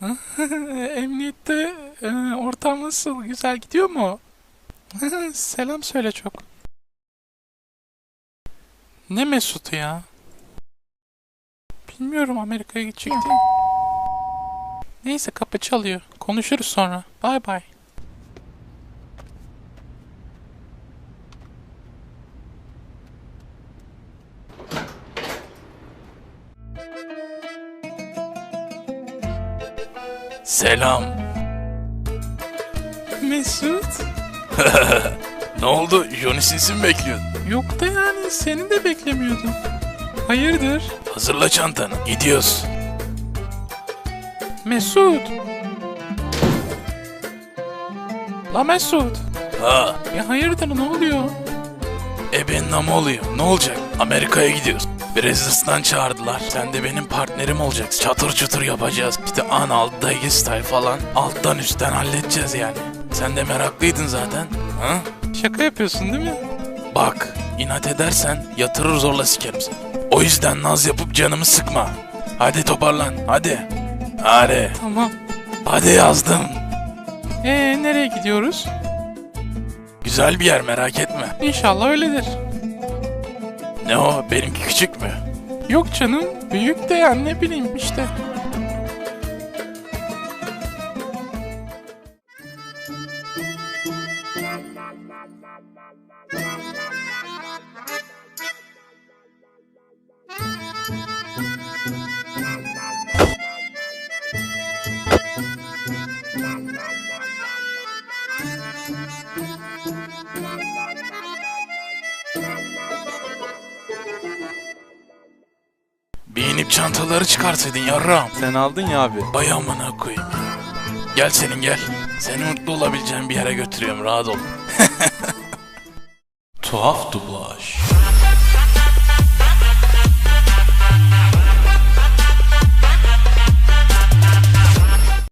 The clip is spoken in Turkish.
Emniyette e, ortam nasıl? Güzel gidiyor mu? Selam söyle çok. Ne Mesut'u ya? Bilmiyorum Amerika'ya gidecekti. Neyse kapı çalıyor. Konuşuruz sonra. Bay bay. Selam. Mesut? Ne oldu? Johnny Sins'i mi bekliyordun? Yok da yani seni de beklemiyordum. Hayırdır? Hazırla çantanı. Gidiyoruz. Mesut. La Mesut. Ha, Ya hayırdır ne oluyor? ebenin ama oluyor. Ne olacak? Amerika'ya gidiyoruz. Brezilya'dan çağırdılar. Sen de benim partnerim olacaksın. Çatır çutur yapacağız. İşte anal, dayı style falan. Alttan üstten halledeceğiz yani. Sen de meraklıydın zaten. Ha? Şaka yapıyorsun değil mi? Bak, inat edersen yatırır zorla sikerim seni. O yüzden naz yapıp canımı sıkma. Hadi toparlan, hadi. Hadi, Tamam. hadi yazdım. Ee nereye gidiyoruz? Güzel bir yer merak etme. İnşallah öyledir. Ne o, benimki küçük mü? Yok canım büyük de yani ne bileyim işte. Bir inip çantaları çıkarsaydın yarram. Sen aldın ya abi. Bay amına koyayım ya. Gel senin gel. Seni mutlu olabileceğin bir yere götürüyorum rahat ol. Tuhaf dublaj.